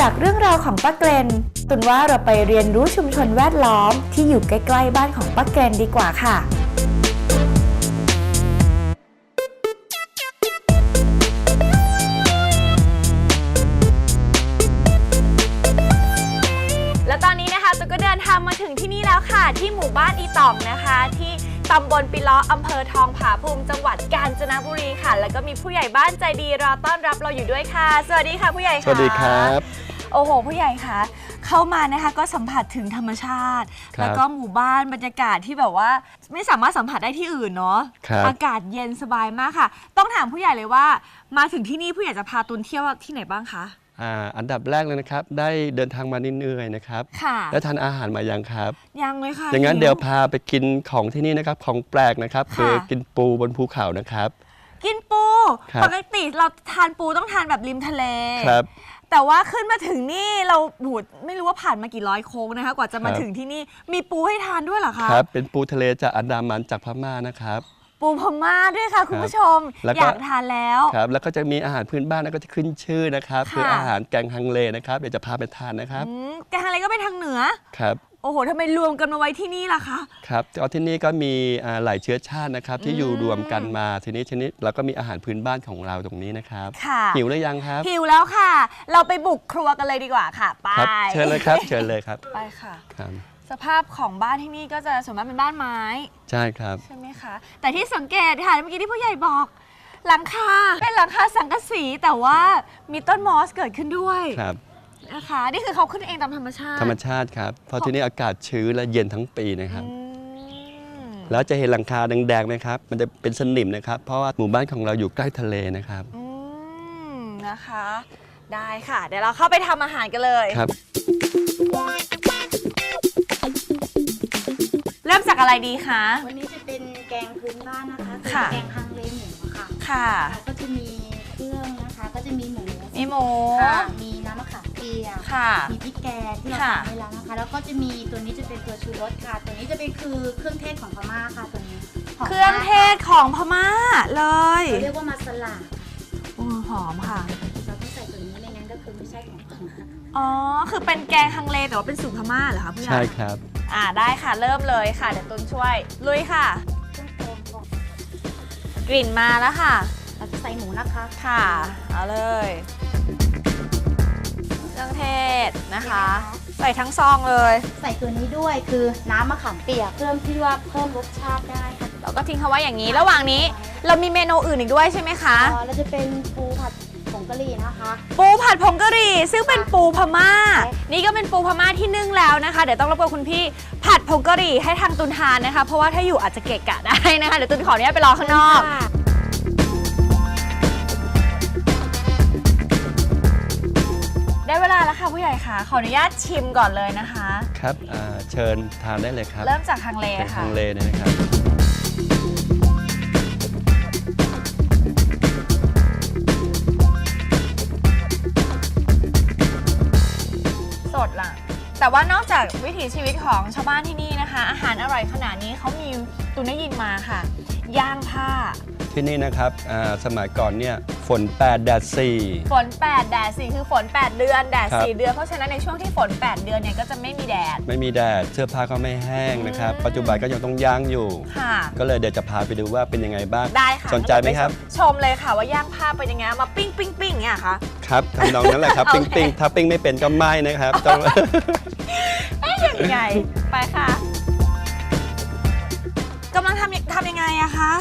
จากเรื่องราวของป้าเกรนตุนว่าเราไปเรียนรู้ชุมชนแวดล้อมที่อยู่ใกล้ๆบ้านของป้าเกรนดีกว่าค่ะ ตำบลปิล้ออำเภอทองผาภูมิจังหวัดกาญจนบุรีค่ะ แล้วก็มีผู้ใหญ่บ้านใจดีรอต้อนรับเราอยู่ด้วยค่ะ สวัสดีค่ะผู้ใหญ่สค่ะวัสดีครับ โอ้โห ผู้ใหญ่คะเข้ามานะคะก็สัมผัสถึงธรรมชาติ ครับแล้วก็หมู่บ้านบรรยากาศที่แบบว่า ไม่สามารถสัมผัสได้ที่อื่นเนาะครับ อากาศเย็นสบายมากค่ะ ต้องถามผู้ใหญ่เลยว่า มาถึงที่นี่ผู้ใหญ่จะพาตุนเที่ยวที่ไหนบ้างคะ อ่าอันดับแรกเลยนะครับ ได้เดินทางมาเหนื่อยๆนะครับ ค่ะแล้วทานอาหารมายังครับ ยังเลยค่ะอย่างนั้นหิเดี๋ยวพาไปกินของที่นี่นะครับ ของแปลกนะครับค่ะคือกินปูบนภูเขานะครับ กินปูครับ ปกติเราทานปูต้องทานแบบริมทะเล ครับ แต่ว่าขึ้นมาถึงนี่เราบูดไม่รู้ว่าผ่านมากี่ร้อยโค้งนะคะ กว่าจะมาครับ ถึงที่นี่มีปูให้ทานด้วยเหรอคะ ครับ เป็นปูทะเลจากอันดามันจากพม่านะครับ ปูพม่าด้วยค่ะ คุณผู้ชม แล้วก็ อยากทานแล้ว ครับแล้วก็จะมีอาหารพื้นบ้านแล้วก็จะขึ้นชื่อนะครับค่ะ คืออาหารแกงฮังเลนะครับเดี๋ยวจะพาไปทานนะครับอืมแกงอะไรก็ไปทางเหนือ ครับโอ้โหทำไมรวมกันมาไว้ที่นี่ล่ะคะ ครับก็ที่นี่ก็มีอ่าหลายเชื้อชาตินะครับที่อยู่อืมรวมกันมาทีนี้ชนิดเราก็มีอาหารพื้นบ้านของเราตรงนี้นะครับค่ะ หิวหรือยังครับหิวแล้วค่ะ เราไปบุกครัวกันเลยดีกว่าค่ะ ไป ครับ เชิญเลยครับ เชิญเลยครับไปค่ะ ครับ สภาพของบ้านที่นี่ก็จะส่วนมากเป็นบ้านไม้ ใช่ครับ ใช่ไหมคะ แต่ที่สังเกตค่ะเมื่อกี้ที่ผู้ใหญ่บอก หลังคาเป็นหลังคาสังกะสีแต่ว่ามีต้นมอสเกิดขึ้นด้วยครับนะคะนี่คือเขาขึ้นเองตามธรรมชาติ ธรรมชาติครับ เพราะที่นี่อากาศชื้นและเย็นทั้งปีนะครับอืมแล้วจะเห็นหลังคาแดงๆไหมครับ มันจะเป็นสนิมนะครับ เพราะว่าหมู่บ้านของเราอยู่ใกล้ทะเลนะครับอืมนะคะ ได้ค่ะ เดี๋ยวเราเข้าไปทำอาหารกันเลยครับ เริ่มจากอะไรดีคะ วันนี้จะเป็นแกงพื้นบ้านนะคะคือค่ะ แกงฮังเลหมูค่ะค่ะ แล้วก็จะมีเครื่องนะคะ ก็จะมีหมูมีหมู ค่ะมีน้ำมะขามเปียกค่ะ มีพริกแกงที่เราค่ะ ทำไว้แล้วนะคะ แล้วก็จะมีตัวนี้จะเป็นตัวชูรสค่ะ ตัวนี้จะเป็นคือเครื่องเทศของพม่าค่ะตัวนี้หมเครื่องมากเทศของพม่าเลยเขาเรียกว่ามาสลาอืมหอมค่ะ เราต้องใส่ตัวนี้ไม่งั้นก็คือไม่ใช่ของพม่า อ๋อ คือเป็นแกงฮังเลแต่ว่าเป็นสูตรพม่าเหรอคะผู้ใหญ่ใช่ครับ อ่าได้ค่ะเริ่มเลยค่ะ เดี๋ยวตุนช่วย ลุยค่ะเครื่องแกงก่อนกลิ่นมาแล้วค่ะ เราจะใส่หมูนะคะค่ะ เอาเลยเครื่องเทศนะคะ ใส่ทั้งซองเลย ใส่ตัวนี้ด้วยคือน้ำมะขามเปียกเพิ่มที่ว่าเพิ่มรสชาติได้ค่ะแล้วก็ทิ้งเขาไว้อย่างนี้ ระหว่างนี้ เรามีเมนูอื่นอีกด้วยใช่ไหมคะ อ๋อแล้วจะเป็นปูผัดผ งกะหรี่นะคะ ปูผัดผงกะหรี่ ซึ่งเป็นปูพม่าใช่นี่ก็เป็นปูพม่าที่นึ่งแล้วนะคะ เดี๋ยวต้องรบกวนคุณพี่ผัดผงกะหรี่ให้ทางตุนทานนะคะ เพราะว่าถ้าอยู่อาจจะเกะกะได้นะคะ เดี๋ยวตุนขออนุญาตไปรอข้างนอกค่ะได้เวลาแล้วค่ะผู้ใหญ่ค่ะ ขออนุญาตชิมก่อนเลยนะคะ ครับอ่าเชิญทานได้เลยครับ เริ่มจากฮังเลเป็นค่ะทางเลเนี่ยนะครับ จากวิถีชีวิตของชาวบ้านที่นี่นะคะ อาหารอร่อยขนาดนี้เขามี ตุนได้ยินมาค่ะ ย่างผ้า ที่นี่นะครับอ่าสมัยก่อนเนี่ยฝน8แดด4 ฝน 8 แดด4คือฝน 8 เดือน แดด ครับ 4 เดือน เพราะฉะนั้นในช่วงที่ฝน 8 เดือนเนี่ยก็จะไม่มีแดด ไม่มีแดดเสื้อผ้าก็ไม่แห้งนะครับ อืม ปัจจุบันก็ยังต้องย่างอยู่ ค่ะ ก็เลยเดี๋ยวจะพาไปดูว่าเป็นยังไงบ้าง ได้ค่ะสนใจไหมครับ ชมเลยค่ะว่าย่างผ้าเป็นยังไงเอามาปิ้งปิ้งปิ้งเนี่ยค่ะ ครับทำนองนั้นแหละครับ โอปิ้งเคปิ้งถ้าปิ้งไม่เป็นก็ไม่นะครับต้องยังไง ไปค่ะ กำลังทำทำยังไงอะคะ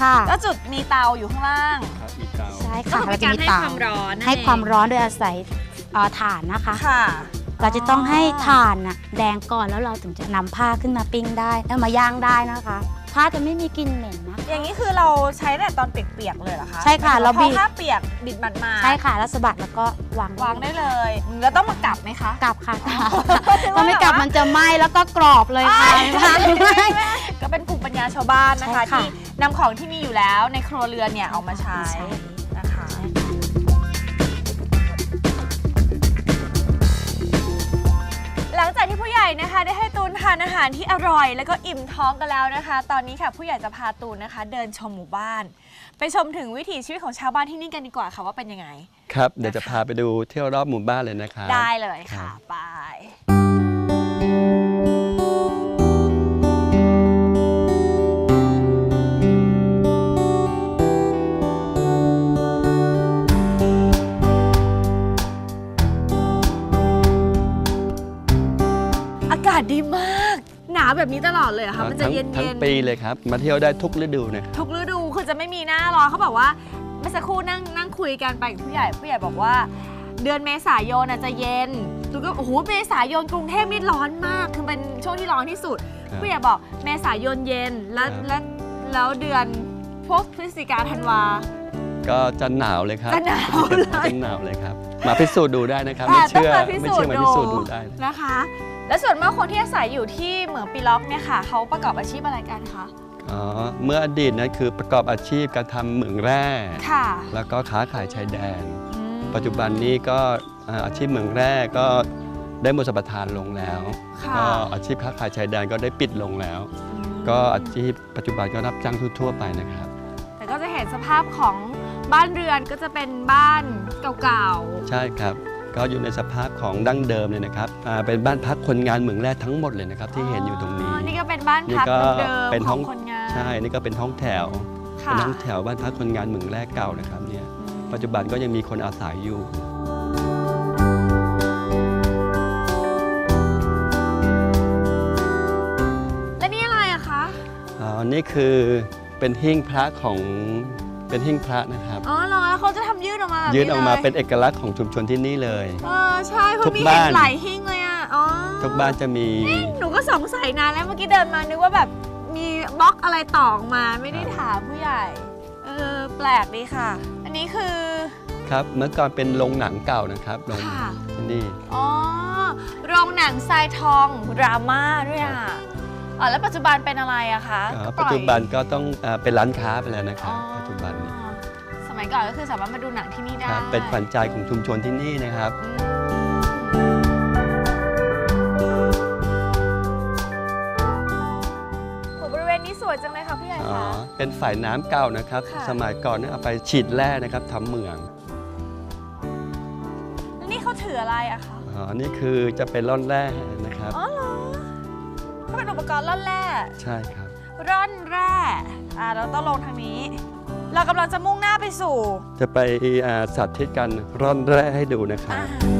ค่ะ แล้วจุดมีเตาอยู่ข้างล่าง ครับมีเตาใช่ก็ค่ะคือเป็นการให้ความร้อนให้ความร้อนโดยอาศัยเอ่อถ่านนะคะ ค่ะ เราจะต้องให้ถ่านน่ะแดงก่อนแล้วเราถึงจะนำผ้าขึ้นมาปิ้งได้แล้วมาย่างได้นะคะผ้าจะไม่มีกลิ่นเหม็นนะ อย่างนี้คือเราใช้แต่ตอนเปียกๆเลยเหรอคะใช่ค่ะเราพบีอบ ผ้าเปียกบิดมันมาใช่ค่ะแล้วสะบัดแล้วก็วางวางได้เลย แล้วต้องมากลับไหมคะ กลับค่ะกลับถ้าไม่กลับมันจะไหม้แล้วก็กรอบเลยค่ะ อ้ายไหม้ก็เป็น ภูมิปัญญาชาวบ้านนะคะ ใช่ค่ะ ที่นำของที่มีอยู่แล้วในครัวเรือนเนี่ยเอามาใช้ใช่นะคะ หลังจากที่ผู้ใหญ่นะคะ ได้ให้ตูนทานอาหารที่อร่อย แล้วก็อิ่มท้องกันแล้วนะคะ ตอนนี้ค่ะผู้ใหญ่จะพาตูนนะคะ เดินชมหมู่บ้าน ไปชมถึงวิถีชีวิตของชาวบ้านที่นี่กันดีกว่าค่ะว่าเป็นยังไง ครับเดี๋ยวจะพาไปดูเที่ยวรอบหมู่บ้านเลยนะครับ ได้เลยค่ะครับไป แบบนี้ตลอดเลยเหรอคะมันจะทั้งเย็นทั้งเย็นปีเลยครับ มาเที่ยวได้ทุกฤดูนะครับทุกฤดูคือจะไม่มีหน้าร้อนเขาบอกว่าเมื่อสักครู่นั่งนั่งคุยกันไปกับผู้ใหญ่ผู้ใหญ่บอกว่า เดือนเมษายนน่ะจะเย็นตูก็โอ้โหเมษายนกรุงเทพนี่ร้อนมากคือเป็นช่วงที่ร้อนที่สุดครับผู้ใหญ่บอกเมษายนเย็นแล้วครับ แล้วแล้วเดือนพวกพฤศจิกาธันวา ก็จะหนาวเลยครับจะหนาวเลย จะหนาวเลยครับ มาพิสูจน์ดูได้นะครับแต่ไม่เชื่อต้องมาพิไม่สูจเชื่อน์มาดูพิสูจน์ดูได้ นะนะคะ และส่วนมากคนที่อาศัยอยู่ที่เหมืองปีล็อกเนี่ยค่ะเขาประกอบอาชีพอะไรกันคะ อ๋อเมื่ออดีตนั้นคือประกอบอาชีพการทำเหมืองแร่ ค่ะ แล้วก็ค้าขายชายแดน อืมปัจจุบันนี้ก็อ่าอาชีพเหมืองแร่ก็ได้หมดสัมปทานลงแล้วค่ะ ก็อาชีพค้าขายชายแดนก็ได้ปิดลงแล้วอืมก็อาชีพปัจจุบันก็รับจ้างทั่วๆไปนะครับ แต่ก็จะเห็นสภาพของบ้านเรือนก็จะเป็นบ้านเก่าใช่ครับ ก็อยู่ในสภาพของดั้งเดิมเลยนะครับอ่าเป็นบ้านพักคนงานเหมืองแร่ทั้งหมดเลยนะครับๆที่เห็นอยู่ตรงนี้ นี่ก็เป็นบ้านนี่พักก็เดิมเป็นๆขห้อองงคนงาน ใช่ นี่ก็เป็นห้องแถวค่ะ เป็นห้องแถวบ้านพักคนงานเหมืองแร่เก่านะครับเนี่ยอืมปัจจุบันก็ยังมีคนอาศัยอยู่ และนี่อะไรอะคะอ๋อนี่คือเป็นหิ้งพระของเป็นหิ้งพระนะครับ อ๋อเหรอแล้ว เขาจะทำยื่นออกมาแบบนี้ยื่นออกมาลยเป็นเอกลักษณ์ของชุมชนที่นี่เลย เออใช่เพทุราะกมีบ้าเห็นนหลายหิ้งเลยอะอ๋อทุกบ้านจะมี หนูก็สงสัยนานแล้วเมื่อกี้เดินมานึกว่าแบบมีบล็อกอะไรต่อออกมาไม่ได้ถามผู้ใหญ่เออแปลกดีค่ะ อันนี้คือครับ เมื่อก่อนเป็นโรงหนังเก่านะครับโรงค่ะ ที่นี่ อ๋อ โรงหนังทรายทองรามาด้วยอะอ๋อแล้วปัจจุบันเป็นอะไรอะคะอ๋อก็ปล่ปัจอยจุบันก็ต้องอ่าเป็นร้านค้าไปแล้วนะคอ๋รัอบปัจจุบันนี้ส มัยก่อนก็คือสามารถมาดูหนังที่นี่ได้ ครับเป็นขวัญใจของชุมชนที่นี่นะครับอืมโหบริเวณนี้สวยจังเลยค่ะพี่ใหญ่อ๋อ คะ เป็นฝ่ายน้ำเก่านะครับ ค่ะ สมัยก่อนเนี่ยเอาไปฉีดแร่นะครับทำเหมืองแล้วนี่เขาถืออะไรอะคะอ๋อนี่คือจะเป็นร่อนแร่นะครับ อ๋อเหรอเขาเป็นอุปกรณ์ร่อนแร่ใช่ครับร่อนแร่อ่าเราต้องลงทางนี้ เรากำลังจะมุ่งหน้าไปสู่ จะไปอ่าสาธิตการร่อนแร่ให้ดูนะครับ อ่า